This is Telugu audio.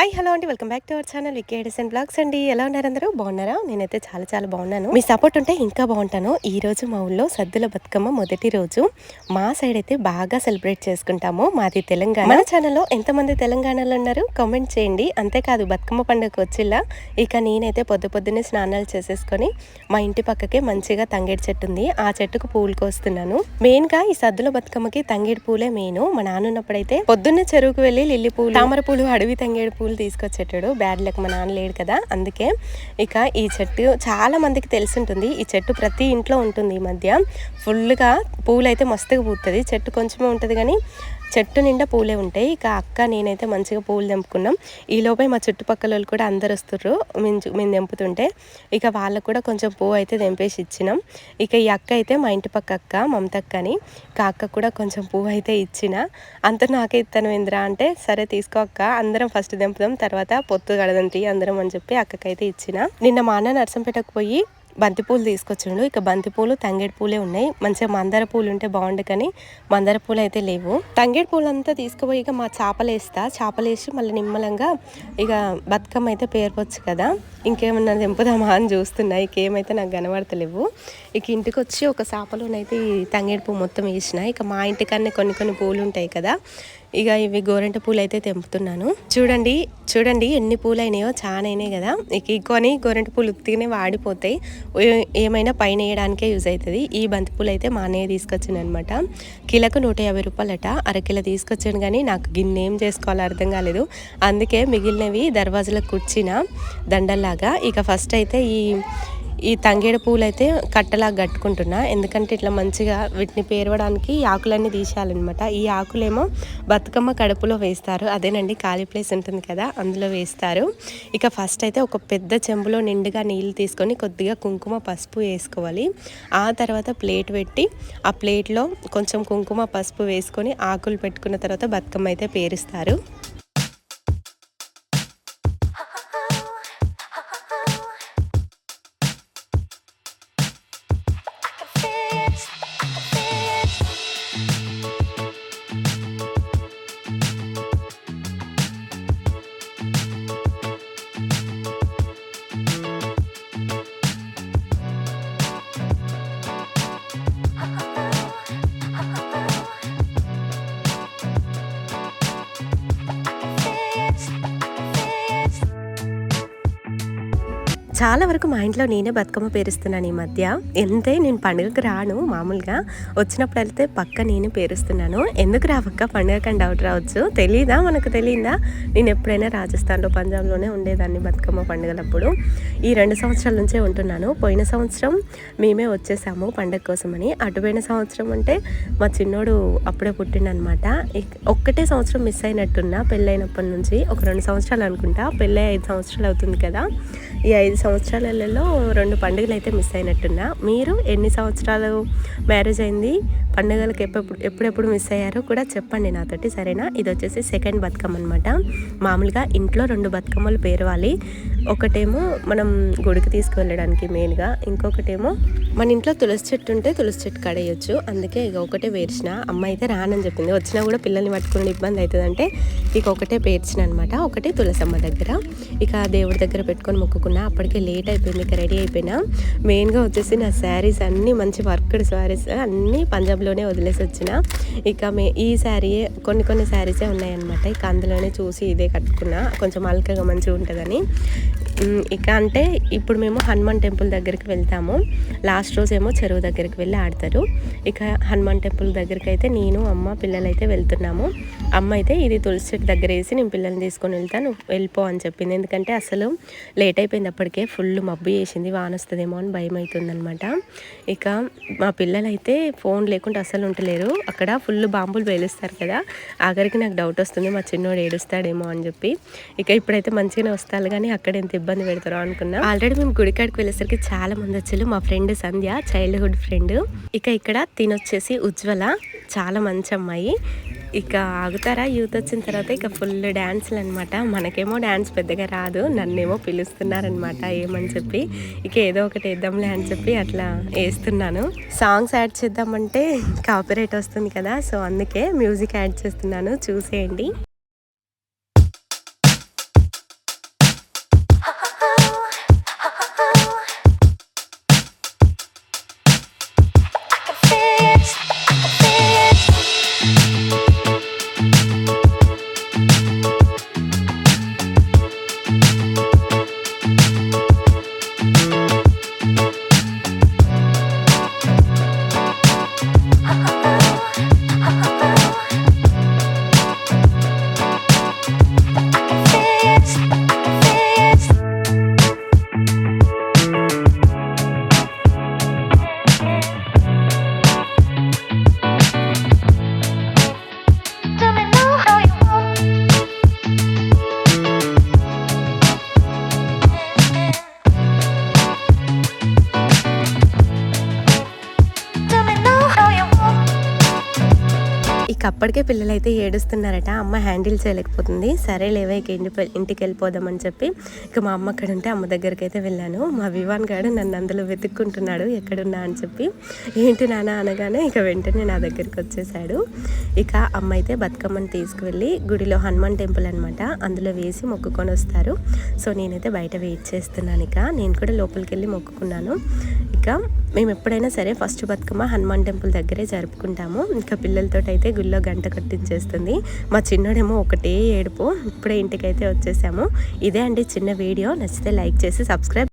హాయ్ హలో అండి. Welcome back to our channel Vicky Edison blogs అండి. ఎలా ఉన్నారు అందరూ? బాగున్నారా? నేనైతే చాలా చాలా బాగున్నాను. మీ సపోర్ట్ ఉంటే ఇంకా బాగుంటాను. ఈ రోజు మా ఊళ్ళో సద్దుల బతుకమ్మ మొదటి రోజు. మా సైడ్ అయితే బాగా సెలబ్రేట్ చేసుకుంటాము. మాది తెలంగాణ. మన ఛానల్లో ఎంతమంది తెలంగాణలో ఉన్నారు? కామెంట్ చేయండి. అంతేకాదు బతుకమ్మ పండుగ వచ్చిల్లా ఇక నేనైతే పొద్దు పొద్దున్నే స్నానాలు చేసేసుకొని మా ఇంటి పక్కకే మంచిగా తంగేడు చెట్టు ఉంది. ఆ చెట్టుకు పూలు కోస్తున్నాను. మెయిన్గా ఈ సద్దుల బతుకమ్మకి తంగేడి పూలే మెయిన్ మా నాన్న ఉన్నప్పుడైతే పొద్దున్నే చెరువుకు వెళ్ళి లిల్లీ పూలు తామర పూలు అడవి తంగేడు పూలు తీసుకొచ్చేటాడు. బ్యాడ్ లెక్క మా నాన్న లేడు కదా. అందుకే ఇక ఈ చెట్టు చాలా మందికి తెలిసింటుంది. ఈ చెట్టు ప్రతి ఇంట్లో ఉంటుంది ఈ మధ్య. ఫుల్గా పువ్వులు అయితే మస్తుగా పూస్తుంది చెట్టు కొంచెమే ఉంటుంది కానీ చెట్టు నిండా పూలే ఉంటాయి. ఇక అక్క నేనైతే మంచిగా పూలు తెంపుకున్నాం. ఈ లోపే మా చుట్టుపక్కల వాళ్ళు కూడా అందరు వస్తుర్రు. మేము మేము తెంపుతుంటే ఇక వాళ్ళకు కూడా కొంచెం పువ్వు అయితే తెంపేసి ఇచ్చినాం. ఇక ఈ అక్క అయితే మా ఇంటి పక్క అక్క మమత అక్క అని. ఇక అక్క కూడా కొంచెం పువ్వు అయితే ఇచ్చిన. అంత నాకే ఇస్తాను ఇంద్రా అంటే సరే తీసుకో అక్క అందరం ఫస్ట్ తెంపుదాం తర్వాత పొత్తు కడదంతి అందరం అని చెప్పి అక్కకైతే ఇచ్చిన. నిన్న మా అన్న నర్సంపేటకు పోయి బంతిపూలు తీసుకొచ్చిండు. ఇక బంతిపూలు తంగేడు పూలే ఉన్నాయి. మంచిగా మందార పూలు ఉంటే బాగుండు కానీ మందార పూలు అయితే లేవు. తంగేడు పూలు అంతా తీసుకుపోయి ఇక మా చేపలు వేస్తా చేపలు వేసి మళ్ళీ నిమ్మలంగా ఇక బతుకమ్మ అయితే పేర్పొచ్చు కదా. ఇంకేమన్నా తెంపుదామా అని చూస్తున్నా. ఇక ఏమైతే నాకు కనబడతలేవు. ఇక ఇంటికి వచ్చి ఒక చేపలోనైతే ఈ తంగేడు పువ్వు మొత్తం వేసిన. ఇక మా ఇంటికన్నా కొన్ని కొన్ని పూలు ఉంటాయి కదా. ఇక ఇవి గోరెంట పూలు అయితే తెంపుతున్నాను. చూడండి చూడండి ఎన్ని పూలు అయినాయో చాలా అయినాయి కదా. ఇక కొని గోరెంట పూలు ఉత్తిగానే వాడిపోతాయి. ఏమైనా పైన వేయడానికే యూజ్ అవుతుంది. ఈ బంతి పూలు అయితే మా అన్నయ్య తీసుకొచ్చింది అనమాట కిలకు నూట యాభై రూపాయలట. అరకిలో తీసుకొచ్చాను కానీ నాకు గిన్నె ఏం చేసుకోవాలో అర్థం కాలేదు. అందుకే మిగిలినవి దర్వాజలకు కుర్చిన దండల్లాగా. ఇక ఫస్ట్ అయితే ఈ ఈ తంగేడు పూలు అయితే కట్టలా కట్టుకుంటున్నా. ఎందుకంటే ఇట్లా మంచిగా వీటిని పేరవడానికి ఈ ఆకులన్నీ తీసేయాలన్నమాట. ఈ ఆకులేమో బతుకమ్మ కడుపులో వేస్తారు. అదేనండి ఖాళీ ప్లేస్ ఉంటుంది కదా అందులో వేస్తారు. ఇక ఫస్ట్ అయితే ఒక పెద్ద చెంబులో నిండుగా నీళ్ళు తీసుకొని కొద్దిగా కుంకుమ పసుపు వేసుకోవాలి. ఆ తర్వాత ప్లేట్ పెట్టి ఆ ప్లేట్లో కొంచెం కుంకుమ పసుపు వేసుకొని ఆకులు పెట్టుకున్న తర్వాత బతుకమ్మ అయితే పేరుస్తారు. చాలా వరకు మా ఇంట్లో నేనే బతుకమ్మ పేరుస్తున్నాను ఈ మధ్య. ఎంతే నేను పండుగకు రాను మామూలుగా. వచ్చినప్పుడు వెళ్తే పక్క నేనే పేరుస్తున్నాను. ఎందుకు రావక్క పండుగ అని డౌట్ రావచ్చు. తెలీదా? మనకు తెలియదా నేను ఎప్పుడైనా రాజస్థాన్లో పంజాబ్లోనే ఉండేదాన్ని బతుకమ్మ పండుగలప్పుడు. ఈ రెండు సంవత్సరాల నుంచే ఉంటున్నాను. పోయిన సంవత్సరం మేమే వచ్చేసాము పండుగ కోసమని. అటుపోయిన సంవత్సరం అంటే మా చిన్నోడు అప్పుడే పుట్టిండనమాట. ఒక్కటే సంవత్సరం మిస్ అయినట్టున్నా పెళ్ళైనప్పటి నుంచి. ఒక రెండు సంవత్సరాలు అనుకుంటా. పెళ్ళై ఐదు సంవత్సరాలు అవుతుంది కదా. ఈ ఐదు సంవత్సరాలలో రెండు పండుగలు అయితే మిస్ అయినట్టున్నా. మీరు ఎన్ని సంవత్సరాలు మ్యారేజ్ అయింది? పండుగలకు ఎప్పుడు ఎప్పుడెప్పుడు మిస్ అయ్యారో కూడా చెప్పండి నాతోటి సరేనా? ఇది వచ్చేసి సెకండ్ బతుకమ్మ అనమాట మామూలుగా ఇంట్లో రెండు బతుకమ్మలు పేరవాలి. ఒకటేమో మనం గుడికి తీసుకువెళ్ళడానికి మెయిన్గా ఇంకొకటేమో మన ఇంట్లో తులసి చెట్టు ఉంటే తులసి చెట్టు కడేయచ్చు. అందుకే ఇక ఒకటే పేర్చిన. అమ్మ అయితే రానని చెప్పింది. వచ్చినా కూడా పిల్లల్ని పట్టుకునే ఇబ్బంది అవుతుందంటే ఇక ఒకటే పేర్చిన అనమాట ఒకటే తులసమ్మ దగ్గర. ఇక దేవుడి దగ్గర పెట్టుకొని మొక్కుకున్నా. అప్పటికే లేట్ అయిపోయింది. ఇక రెడీ అయిపోయినా. మెయిన్గా వచ్చేసి నా శారీస్ అన్నీ మంచి వర్క్డ్ శారీస్ అన్నీ పంజాబ్లోనే వదిలేసి వచ్చిన. ఇక మే ఈ శారీ కొన్ని కొన్ని శారీసే ఉన్నాయన్నమాట. ఇక అందులోనే చూసి ఇదే కట్టుకున్నా. కొంచెం అల్కగా మంచిగా ఉంటుందని. ఇక అంటే ఇప్పుడు మేము హనుమాన్ టెంపుల్ దగ్గరికి వెళ్తాము. లాస్ట్ రోజు ఏమో చెరువు దగ్గరికి వెళ్ళి ఆడతారు. ఇక హనుమాన్ టెంపుల్ దగ్గరికి అయితే నేను అమ్మ పిల్లలైతే వెళ్తున్నాము. అమ్మ అయితే ఇది తులసి చెట్టు దగ్గర వేసి నేను పిల్లల్ని తీసుకొని వెళ్తాను వెళ్ళిపో అని చెప్పింది. ఎందుకంటే అసలు లేట్ అయిపోయింది అప్పటికే ఫుల్ మబ్బు చేసింది వాన వస్తుందేమో అని భయం అవుతుందనమాట ఇక మా పిల్లలైతే ఫోన్ లేకుండా అసలు ఉంటలేరు అక్కడ ఫుల్ బాంబులు పేలుస్తారు కదా ఆఖరికి నాకు డౌట్ వస్తుంది మా చిన్నోడు ఏడుస్తాడేమో అని చెప్పి. ఇక ఇప్పుడైతే మంచిగానే వస్తారు కానీ అక్కడ ఎంత ఇబ్బంది పెడతారో అనుకున్నా. ఆల్రెడీ మేము గుడికాడికి వెళ్ళేసరికి చాలా మంది వచ్చారు మా ఫ్రెండ్ సంధ్య చైల్డ్హుడ్ ఫ్రెండ్ ఇక ఇక్కడ తినొచ్చేసి ఉజ్వల చాలా మంచి అమ్మాయి. ఇక ఆగుతారా? యూత్ వచ్చిన తర్వాత ఇక ఫుల్ డ్యాన్స్లు అనమాట మనకేమో డ్యాన్స్ పెద్దగా రాదు. నన్నేమో పిలుస్తున్నారనమాట ఏమని చెప్పి. ఇక ఏదో ఒకటి వేద్దాంలే అని చెప్పి అట్లా వేస్తున్నాను. సాంగ్స్ యాడ్ చేద్దామంటే కాపీరేట్ వస్తుంది కదా సో అందుకే మ్యూజిక్ యాడ్ చేస్తున్నాను. చూసేయండి. అప్పటికే పిల్లలు అయితే ఏడుస్తున్నారట. అమ్మ హ్యాండిల్ చేయలేకపోతుంది. సరే లేవే ఇక ఇంటి ఇంటికి వెళ్ళిపోదామని చెప్పి ఇక మా అమ్మ అక్కడ ఉంటే అమ్మ దగ్గరికి అయితే వెళ్ళాను. మా వివాన్ గారు నన్ను అందులో వెతుక్కుంటున్నాడు ఎక్కడున్నా అని చెప్పి. ఏంటి నాన్న అనగానే ఇక వెంటనే నా దగ్గరికి వచ్చేసాడు. ఇక అమ్మ అయితే బతుకమ్మని తీసుకువెళ్ళి గుడిలో హనుమాన్ టెంపుల్ అనమాట అందులో వేసి మొక్కుకొని వస్తారు. సో నేనైతే బయట వెయిట్ చేస్తున్నాను ఇక. నేను కూడా లోపలికి వెళ్ళి మొక్కుకున్నాను. ఇక మేము ఎప్పుడైనా సరే ఫస్ట్ బతుకమ్మ హనుమాన్ టెంపుల్ దగ్గరే జరుపుకుంటాము. ఇంకా పిల్లలతో అయితే గుళ్ళో గంట కట్టించేస్తుంది. మా చిన్నోడేమో ఒకటే ఏడుపు. ఇప్పుడే ఇంటికైతే వచ్చేసాము. ఇదే అండి చిన్న వీడియో. నచ్చితే లైక్ చేసి సబ్స్క్రైబ్